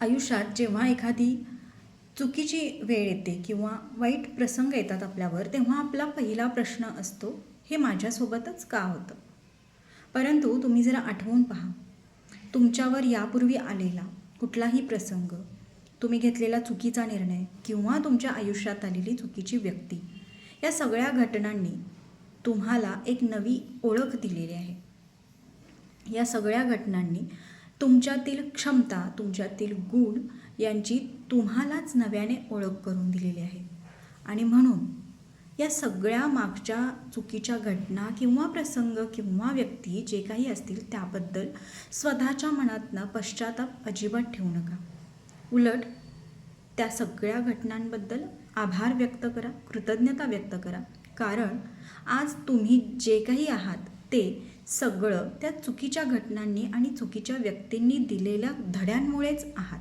आयुष्यात जेव्हा एखादी चुकीची वेळ येते किंवा वाईट प्रसंग येतात आपल्यावर तेव्हा आपला पहिला प्रश्न असतो हे माझ्यासोबतच का होतं? परंतु तुम्ही जरा आठवून पहा. तुमच्यावर यापूर्वी आलेला कुठलाही प्रसंग तुम्ही घेतलेला चुकीचा निर्णय किंवा तुमच्या आयुष्यात आलेली चुकीची व्यक्ती या सगळ्या घटनांनी तुम्हाला एक नवी ओळख दिलेली आहे. या सगळ्या घटनांनी तुमच्यातील क्षमता तुमच्यातील गुण यांची तुम्हालाच नव्याने ओळख करून दिलेली आहे. आणि म्हणून या सगळ्या मागच्या चुकीच्या घटना किंवा प्रसंग किंवा व्यक्ती जे काही असतील त्याबद्दल स्वतःच्या मनातनं पश्चाताप अजिबात ठेवू नका. उलट त्या सगळ्या घटनांबद्दल आभार व्यक्त करा कृतज्ञता व्यक्त करा. कारण आज तुम्ही जे काही आहात ते सगळं त्या चुकीच्या घटनांनी आणि चुकीच्या व्यक्तींनी दिलेल्या धड्यांमुळेच आहात.